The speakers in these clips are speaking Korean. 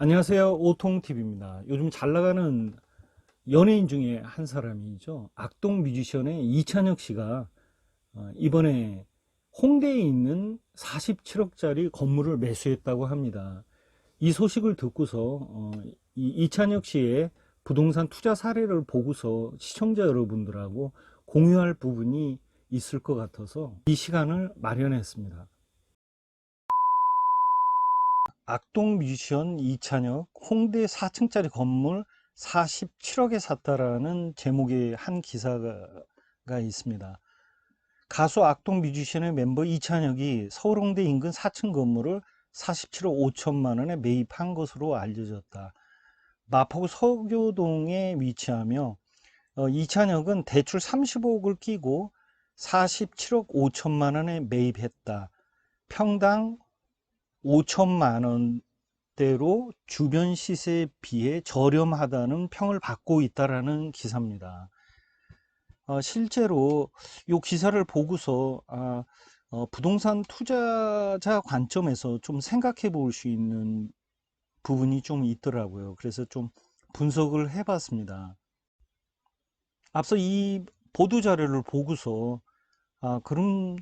안녕하세요. 오통TV입니다. 요즘 잘 나가는 연예인 중에 한 사람이죠. 악동 뮤지션의 이찬혁 씨가 어, 이번에 홍대에 있는 47억짜리 건물을 매수했다고 합니다. 이 소식을 듣고서 어, 이 이찬혁 씨의 부동산 투자 사례를 보고서 시청자 여러분들하고 공유할 부분이 있을 것 같아서 이 시간을 마련했습니다. 악동 뮤지션 이찬혁 홍대 4층짜리 건물 47억에 샀다라는 제목의 한 기사가 있습니다. 가수 악동 뮤지션의 멤버 이찬혁이 서울 홍대 인근 4층 건물을 47억 5천만 원에 매입한 것으로 알려졌다. 마포구 서교동에 위치하며 어, 이찬혁은 대출 30억을 끼고 47억 5천만 원에 매입했다. 평당 5천만 원대로 주변 시세에 비해 저렴하다는 평을 받고 있다라는 기사입니다. 어, 실제로 이 기사를 보고서 아, 어, 부동산 투자자 관점에서 좀 생각해 볼 수 있는 부분이 좀 있더라고요. 그래서 좀 분석을 해봤습니다. 앞서 이 보도 자료를 보고서 아, 그럼,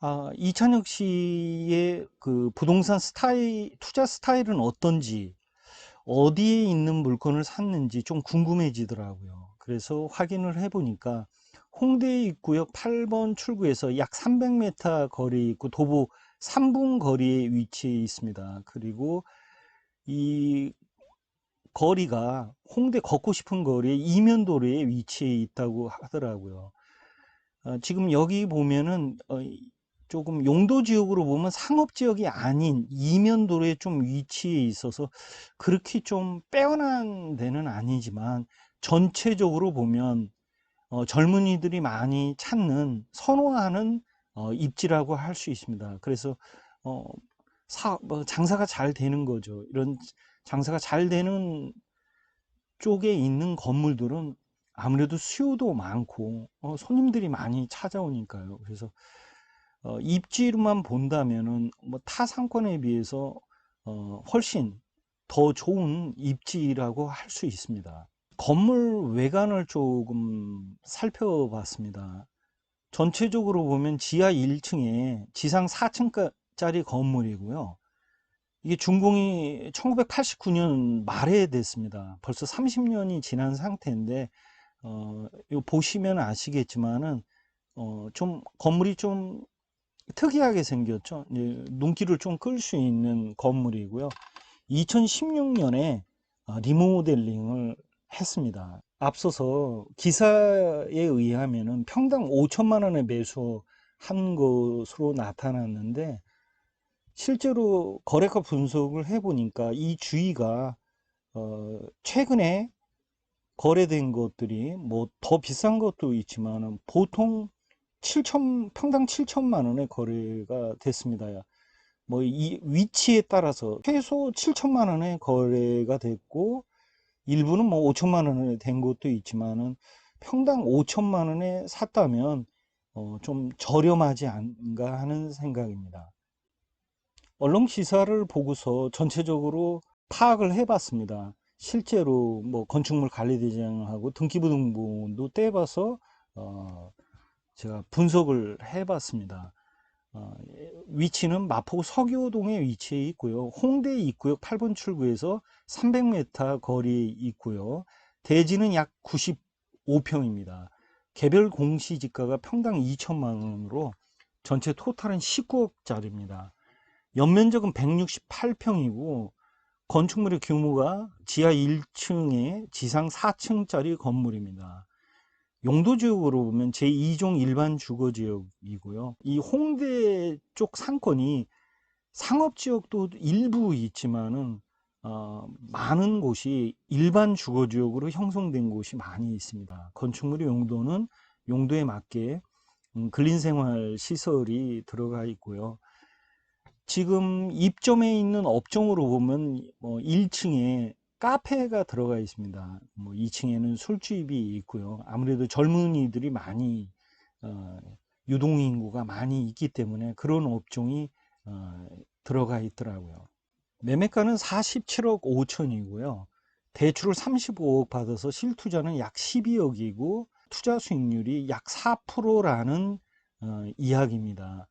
아, 이찬혁 씨의 그 부동산 스타일, 투자 스타일은 어떤지, 어디에 있는 물건을 샀는지 좀 궁금해지더라고요. 그래서 확인을 해보니까 홍대 입구역 8번 출구에서 약 300m 거리에 있고 도보 3분 거리에 위치해 있습니다. 그리고 이 거리가 홍대 걷고 싶은 거리에 이면 도로에 위치해 있다고 하더라고요. 어, 지금 여기 보면은 어, 조금 용도 지역으로 보면 상업 지역이 아닌 이면도로에 좀 위치해 있어서 그렇게 좀 빼어난 데는 아니지만 전체적으로 보면 어, 젊은이들이 많이 찾는 선호하는 어, 입지라고 할 수 있습니다. 그래서 어, 사, 뭐 장사가 잘 되는 거죠. 이런 장사가 잘 되는 쪽에 있는 건물들은 아무래도 수요도 많고 어, 손님들이 많이 찾아오니까요. 그래서 어, 입지로만 본다면은 뭐 타 상권에 비해서 어, 훨씬 더 좋은 입지라고 할 수 있습니다. 건물 외관을 조금 살펴봤습니다. 전체적으로 보면 지하 1층에 지상 4층짜리 건물이고요. 이게 준공이 1989년 말에 됐습니다. 벌써 30년이 지난 상태인데 어, 요 보시면 아시겠지만은 어, 좀 건물이 좀 특이하게 생겼죠. 눈길을 좀 끌 수 있는 건물이고요. 2016년에 어, 리모델링을 했습니다. 앞서서 기사에 의하면은 평당 5천만 원에 매수한 것으로 나타났는데 실제로 거래가 분석을 해보니까 이 주위가 어, 최근에 거래된 것들이 뭐 더 비싼 것도 있지만 보통 7천 평당 7천만 원에 거래가 됐습니다. 뭐 이 위치에 따라서 최소 7천만 원에 거래가 됐고 일부는 뭐 5천만 원에 된 것도 있지만은 평당 5천만 원에 샀다면 어, 좀 저렴하지 않은가 하는 생각입니다. 언론 기사를 보고서 전체적으로 파악을 해봤습니다. 실제로 뭐 건축물 관리대장하고 등기부등본도 떼봐서 어 제가 분석을 해봤습니다. 어 위치는 마포 서교동에 위치해 있고요. 홍대 입구역 8번 출구에서 300m 거리에 있고요. 대지는 약 95평입니다. 개별 공시지가가 평당 2천만 원으로 전체 토탈은 19억짜리입니다. 연면적은 168평이고 건축물의 규모가 지하 1층에 지상 4층짜리 건물입니다. 용도지역으로 보면 제2종 일반 주거지역이고요. 이 홍대 쪽 상권이 상업지역도 일부 있지만은 어, 많은 곳이 일반 주거지역으로 형성된 곳이 많이 있습니다. 건축물의 용도는 용도에 맞게 음, 근린생활 시설이 들어가 있고요. 지금 입점해 있는 업종으로 보면 뭐 1층에 카페가 들어가 있습니다. 뭐 2층에는 술집이 있고요. 아무래도 젊은이들이 많이 어, 유동인구가 많이 있기 때문에 그런 업종이 어, 들어가 있더라고요. 매매가는 47억 5천이고요. 대출을 35억 받아서 실투자는 약 12억이고 투자 수익률이 약 4%라는 어, 이야기입니다.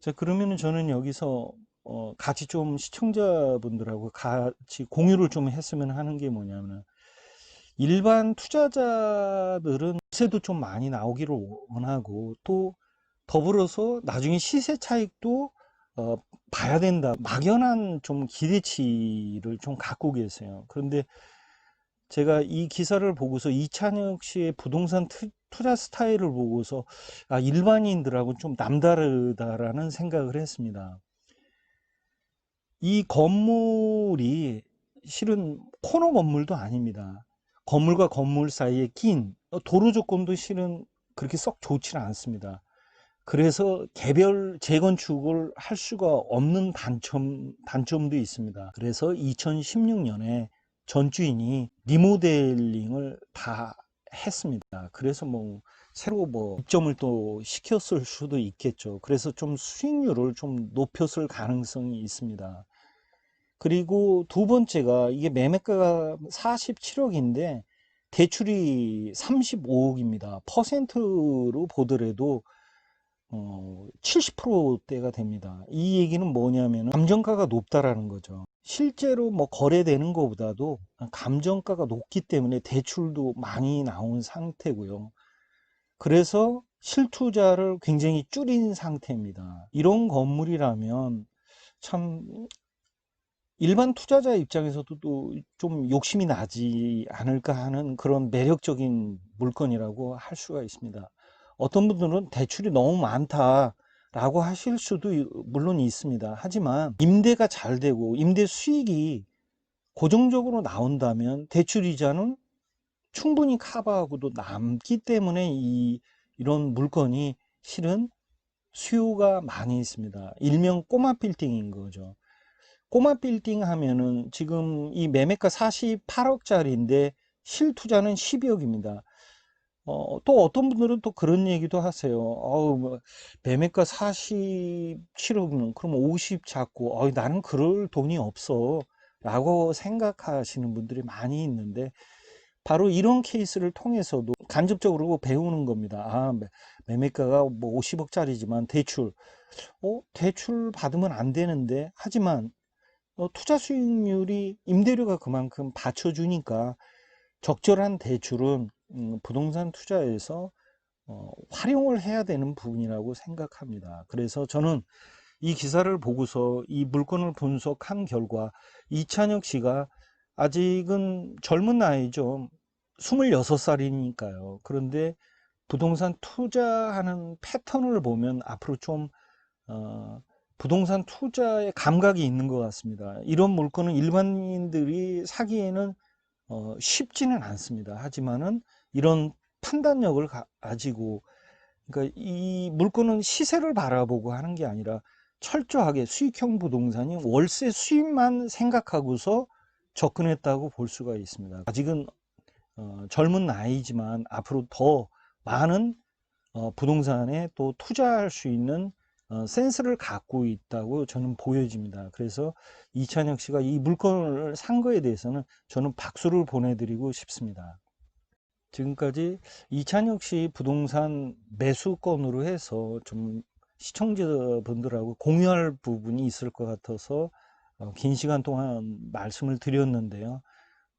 자, 그러면 저는 여기서 어, 같이 좀 시청자분들하고 같이 공유를 좀 했으면 하는 게 뭐냐면 일반 투자자들은 세도 좀 많이 나오기를 원하고 또 더불어서 나중에 시세 차익도 어, 봐야 된다. 막연한 좀 기대치를 좀 갖고 계세요. 그런데 제가 이 기사를 보고서 이찬혁 씨의 부동산 투, 투자 스타일을 보고서 아, 일반인들하고 좀 남다르다라는 생각을 했습니다. 이 건물이 실은 코너 건물도 아닙니다. 건물과 건물 사이에 낀 도로 조건도 실은 그렇게 썩 좋지는 않습니다. 그래서 개별 재건축을 할 수가 없는 단점, 단점도 있습니다. 그래서 2016년에 전주인이 리모델링을 다 했습니다. 그래서 뭐 새로 뭐 입점을 또 시켰을 수도 있겠죠. 그래서 좀 수익률을 좀 높였을 가능성이 있습니다. 그리고 두 번째가 이게 매매가가 47억인데 대출이 35억입니다. 퍼센트로 보더라도 어, 70%대가 됩니다. 이 얘기는 뭐냐면 감정가가 높다라는 거죠. 실제로 뭐 거래되는 것보다도 감정가가 높기 때문에 대출도 많이 나온 상태고요. 그래서 실투자를 굉장히 줄인 상태입니다. 이런 건물이라면 참 일반 투자자 입장에서도 또 좀 욕심이 나지 않을까 하는 그런 매력적인 물건이라고 할 수가 있습니다. 어떤 분들은 대출이 너무 많다 라고 하실 수도 물론 있습니다. 하지만 임대가 잘 되고 임대 수익이 고정적으로 나온다면 대출 이자는 충분히 커버하고도 남기 때문에 이 이런 물건이 실은 수요가 많이 있습니다. 일명 꼬마 빌딩인 거죠. 꼬마 빌딩 하면은 지금 이 매매가 48억짜리인데 실투자는 12억입니다. 어, 또 어떤 분들은 또 그런 얘기도 하세요. 어우, 뭐, 매매가 47억이면 그럼 50 잡고, 어, 나는 그럴 돈이 없어. 라고 생각하시는 분들이 많이 있는데, 바로 이런 케이스를 통해서도 간접적으로 배우는 겁니다. 아, 매- 매매가가 뭐 50억짜리지만 대출, 어, 대출 받으면 안 되는데, 하지만 어, 투자 수익률이 임대료가 그만큼 받쳐주니까 적절한 대출은 음, 부동산 투자에서 어, 활용을 해야 되는 부분이라고 생각합니다. 그래서 저는 이 기사를 보고서 이 물건을 분석한 결과 이찬혁 씨가 아직은 젊은 나이죠. 26살이니까요. 그런데 부동산 투자하는 패턴을 보면 앞으로 좀 어, 부동산 투자의 감각이 있는 것 같습니다. 이런 물건은 일반인들이 사기에는 어, 쉽지는 않습니다. 하지만은 이런 판단력을 가, 가지고 그러니까 이 물건은 시세를 바라보고 하는 게 아니라 철저하게 수익형 부동산이 월세 수입만 생각하고서 접근했다고 볼 수가 있습니다. 아직은 어, 젊은 나이지만 앞으로 더 많은 어, 부동산에 또 투자할 수 있는 어, 센스를 갖고 있다고 저는 보여집니다. 그래서 이찬혁 씨가 이 물건을 산 거에 대해서는 저는 박수를 보내드리고 싶습니다. 지금까지 이찬혁 씨 부동산 매수건으로 해서 좀 시청자분들하고 공유할 부분이 있을 것 같아서 어, 긴 시간 동안 말씀을 드렸는데요.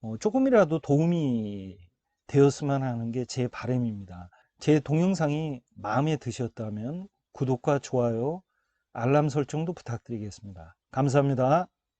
어, 조금이라도 도움이 되었으면 하는 게 제 바람입니다. 제 동영상이 마음에 드셨다면 구독과 좋아요, 알람 설정도 부탁드리겠습니다. 감사합니다.